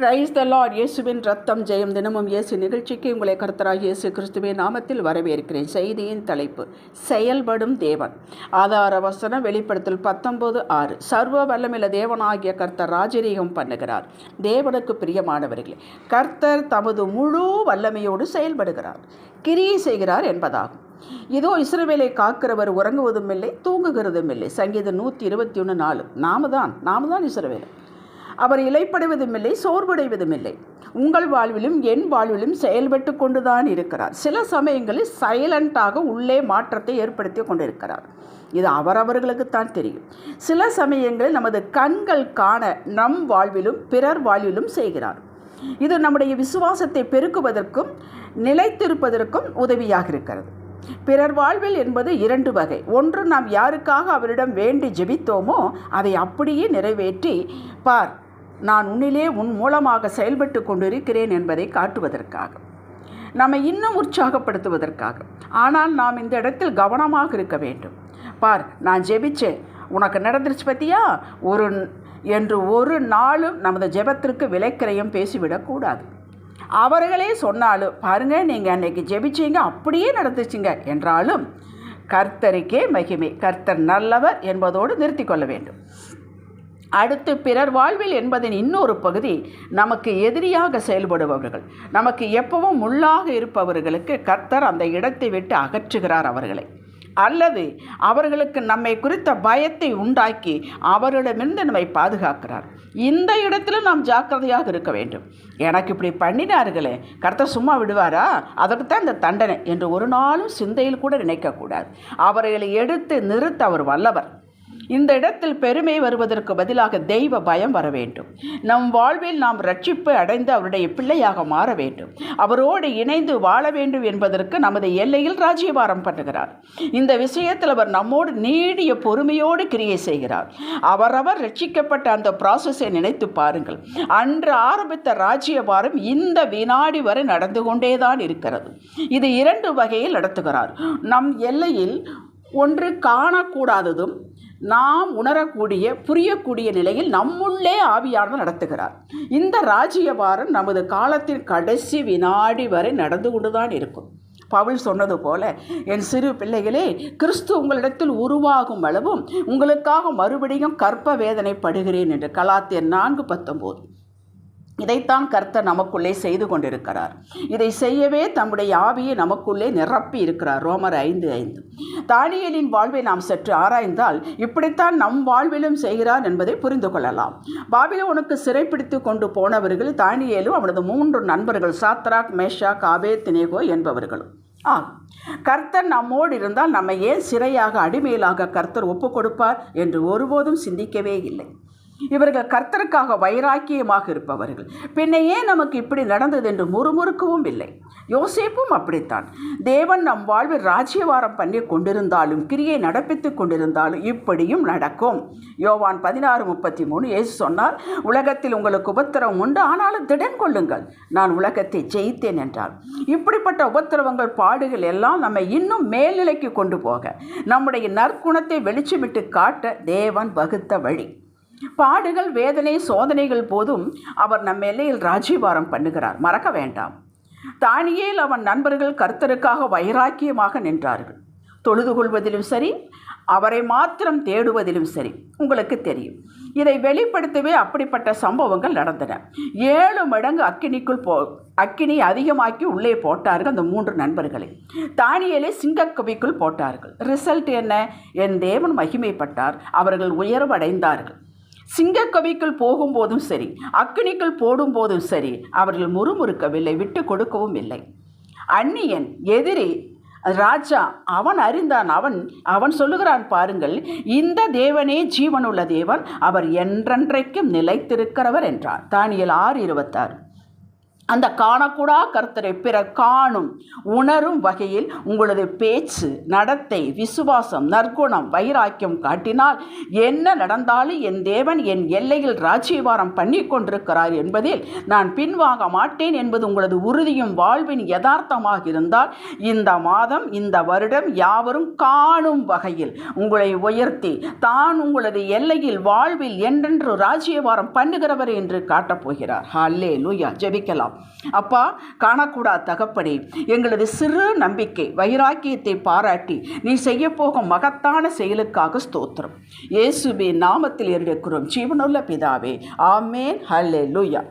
Praise the Lord இயேசுவின் ரத்தம் ஜெயம். தினமும் இயேசு நிகழ்ச்சிக்கு உங்களை கர்த்தராக இயேசு கிறிஸ்துவின் நாமத்தில் வரவேற்கிறேன். செய்தியின் தலைப்பு செயல்படும் தேவன். ஆதார வசனம் வெளிப்படுத்தல் பத்தொன்பது ஆறு. சர்வ வல்லமில தேவனாகிய கர்த்தர் ராஜரீகம் பண்ணுகிறார். தேவனுக்கு பிரியமானவர்களே கர்த்தர் தமது முழு வல்லமையோடு செயல்படுகிறார். கிரியை செய்கிறார் என்பதாகும். இதோ இஸ்ரவேலை காக்கிறவர் உறங்குவதும் இல்லை தூங்குகிறதும் இல்லை. சங்கீதம் நூற்றி இருபத்தி ஒன்று நாலு. நாம தான் நாம தான் இஸ்ரவேலை அவர் இலைப்படுவதும் இல்லை சோர்வடைவதும் இல்லை உங்கள் வாழ்விலும் என் வாழ்விலும் செயல்பட்டு கொண்டுதான் இருக்கிறார். சில சமயங்களில் சைலண்டாக உள்ளே மாற்றத்தை ஏற்படுத்தி கொண்டிருக்கிறார். இது அவரவர்களுக்குத்தான் தெரியும். சில சமயங்களில் நமது கண்கள் காண நம் வாழ்விலும் பிறர் வாழ்விலும் செய்கிறார். இது நம்முடைய விசுவாசத்தை பெருக்குவதற்கும் நிலைத்திருப்பதற்கும் உதவியாக இருக்கிறது. பிறர் வாழ்வில் என்பது இரண்டு வகை. ஒன்று நாம் யாருக்காக அவரிடம் வேண்டி ஜெபித்தோமோ அதை அப்படியே நிறைவேற்றி பார் நான் உன்னிலே உன் மூலமாக செயல்பட்டு கொண்டிருக்கிறேன் என்பதை காட்டுவதற்காக. நம்மை இன்னும் உற்சாகப்படுத்துவதற்காக. ஆனால் நாம் இந்த இடத்தில் கவனமாக இருக்க வேண்டும். பார் நான் ஜெபிச்சேன். உனக்கு நடந்துருச்சு பற்றியா ஒரு என்று ஒரு நாளும் நமது ஜெபத்திற்கு விலைக்கிரையும் பேசிவிடக்கூடாது அவர்களே சொன்னாலும் பாருங்க நீங்கள் அன்றைக்கி ஜெபிச்சீங்க அப்படியே நடந்துச்சுங்க என்றாலும் கர்த்தருக்கே மகிமை கர்த்தர் நல்லவர் என்பதோடு நிறுத்தி கொள்ள வேண்டும். அடுத்து பிறர் வாழ்வில் என்பதன் இன்னொரு பகுதி நமக்கு எதிரியாக செயல்படுபவர்கள். நமக்கு எப்பவும் முள்ளாக இருப்பவர்களுக்கு கர்த்தர் அந்த இடத்தை விட்டு அகற்றுகிறார் அவர்களை. அல்லது அவர்களுக்கு நம்மை குறித்த பயத்தை உண்டாக்கி அவர்களிடமிருந்து நம்மை பாதுகாக்கிறார். இந்த இடத்துல நாம் ஜாக்கிரதையாக இருக்க வேண்டும். எனக்கு இப்படி பண்ணினார்களே கர்த்தர் சும்மா விடுவாரா? அதற்கு தான் இந்த தண்டனை என்று ஒரு நாளும் சிந்தையில் கூட நினைக்கக்கூடாது. அவர்களை எடுத்து நிறுத்த அவர் வல்லவர். இந்த இடத்தில் பெருமை வருவதற்கு பதிலாக தெய்வ பயம் வர வேண்டும். நம் வாழ்வில் நாம் ரட்சிப்பு அடைந்து அவருடைய பிள்ளையாக மாற வேண்டும். அவரோடு இணைந்து வாழ வேண்டும் என்பதற்கு நமது எல்லையில் ராஜ்யபாரம் பண்ணுகிறார். இந்த விஷயத்தில் அவர் நம்மோடு நீடிய பொறுமையோடு கிரியை செய்கிறார். அவரவர் ரட்சிக்கப்பட்ட அந்த ப்ராசஸை நினைத்து பாருங்கள். அன்று ஆரம்பித்த ராஜ்யபாரம் இந்த வினாடி வரை நடந்து கொண்டேதான் இருக்கிறது. இது இரண்டு வகையில் நடத்துகிறார். நம் எல்லையில் ஒன்று காணக்கூடாததும் நாம் உணரக்கூடிய புரியக்கூடிய நிலையில் நம்முள்ளே ஆவியானவர் நடத்துகிறார். இந்த ராஜ்யபாரம் நமது காலத்தின் கடைசி வினாடி வரை நடந்து கொண்டுதான் இருக்கும். பவுல் சொன்னது போல என் சிறு பிள்ளைகளே கிறிஸ்து உங்களிடத்தில் உருவாகும் அளவும் உங்களுக்காக மறுபடியும் கற்ப வேதனைப்படுகிறேன் என்று கலாத்தியர் நான்கு பத்தொம்போது. இதைத்தான் கர்த்தர் நமக்குள்ளே செய்து கொண்டிருக்கிறார். இதை செய்யவே தம்முடைய ஆவியை நமக்குள்ளே நிரப்பி இருக்கிறார். ரோமர் ஐந்து ஐந்து. தானியலின் வாழ்வை நாம் சற்று ஆராய்ந்தால் இப்படித்தான் நம் வாழ்விலும் செய்கிறார் என்பதை புரிந்து கொள்ளலாம். பாபிலோனுக்கு சிறைப்பிடித்து கொண்டு போனவர்கள் தானியலும் அவனது மூன்று நண்பர்கள் சாத்ராக் மேஷாக் ஆபே தினேகோ என்பவர்களும். ஆ கர்த்தர் நம்மோடு இருந்தால் நம்மை ஏன் சிறையாக அடிமையிலாக கர்த்தர் ஒப்பு கொடுப்பார் என்று ஒருபோதும் சிந்திக்கவே இல்லை. இவர்கள் கர்த்தருக்காக வைராக்கியமாக இருப்பவர்கள். பின்ன ஏன் நமக்கு இப்படி நடந்தது என்று முறுமுறுக்கவும் இல்லை. யோசிப்பும் அப்படித்தான். தேவன் நம் வாழ்வில் ராஜ்யவாரம் பண்ணி கொண்டிருந்தாலும் கிரியை நடப்பித்து கொண்டிருந்தாலும் இப்படியும் நடக்கும். யோவான் பதினாறு முப்பத்தி மூணு ஏசு சொன்னார் உலகத்தில் உங்களுக்கு உபத்திரவம் உண்டு ஆனாலும் திடன் கொள்ளுங்கள். நான் உலகத்தை ஜெயித்தேன் என்றார். இப்படிப்பட்ட உபத்திரவங்கள் பாடுகள் எல்லாம் நம்மை இன்னும் மேல்நிலைக்கு கொண்டு போக நம்முடைய நற்குணத்தை வெளிச்சமிட்டு காட்ட தேவன் வகுத்த வழி. பாடுகள் வேதனை சோதனைகள் போதும் அவர் நம்ம எல்லையில் ராஜீவாரம் பண்ணுகிறார். மறக்க வேண்டாம். தானியேல் அவன் நண்பர்கள் கர்த்தருக்காக வைராக்கியமாக நின்றார்கள். தொழுது கொள்வதிலும் சரி அவரை மாத்திரம் தேடுவதிலும் சரி உங்களுக்கு தெரியும். இதை வெளிப்படுத்தவே அப்படிப்பட்ட சம்பவங்கள் நடந்தன. ஏழு மடங்கு அக்கினிக்குள் போ அக்கினி அதிகமாக்கி உள்ளே போட்டார்கள் அந்த மூன்று நண்பர்களை. தானியலே சிங்கக்கவிக்குள் போட்டார்கள். ரிசல்ட் என்ன? என் தேவன் மகிமைப்பட்டார். அவர்கள் உயர்வடைந்தார்கள். சிங்கக்கவிக்குள் போகும்போதும் சரி அக்கினிக்குள் போடும்போதும் சரி அவர்கள் முறுமுறுக்கவில்லை விட்டு கொடுக்கவும் இல்லை. அந்நியன் எதிரி ராஜா அவன் அறிந்தான் அவன் அவன் சொல்லுகிறான் பாருங்கள் இந்த தேவனே ஜீவனுள்ள தேவன் அவர் என்றென்றைக்கும் நிலைத்திருக்கிறவர் என்றார். தானியல் ஆறு இருபத்தாறு. அந்த காணக்கூடா கர்த்தரை பிறர் காணும் உணரும் வகையில் உங்களது பேச்சு நடத்தை விசுவாசம் நற்குணம் வைராக்கியம் காட்டினால் என்ன நடந்தாலும் என் தேவன் என் எல்லையில் ராஜ்யவாரம் பண்ணி கொண்டிருக்கிறார் என்பதில் நான் பின்வாங்க மாட்டேன் என்பது உங்களது உறுதியும் வாழ்வின் யதார்த்தமாக இருந்தால் இந்த மாதம் இந்த வருடம் யாவரும் காணும் வகையில் உங்களை உயர்த்தி தான் உங்களது எல்லையில் வாழ்வில் என்றென்று ராஜ்யவாரம் பண்ணுகிறவர் என்று காட்டப் போகிறார். ஹல்லே லூயா ஜெபிக்கலாம். அப்பா காணக்கூடா தகப்படி எங்களது சிறு நம்பிக்கை வைராக்கியத்தை பாராட்டி நீ செய்ய போகும் மகத்தான செயலுக்காக ஸ்தோத்திரம். இயேசுவின் நாமத்தில் இருக்கிறோம் ஜீவனுள்ள பிதாவே ஆமேன். ஹல்லே லூயா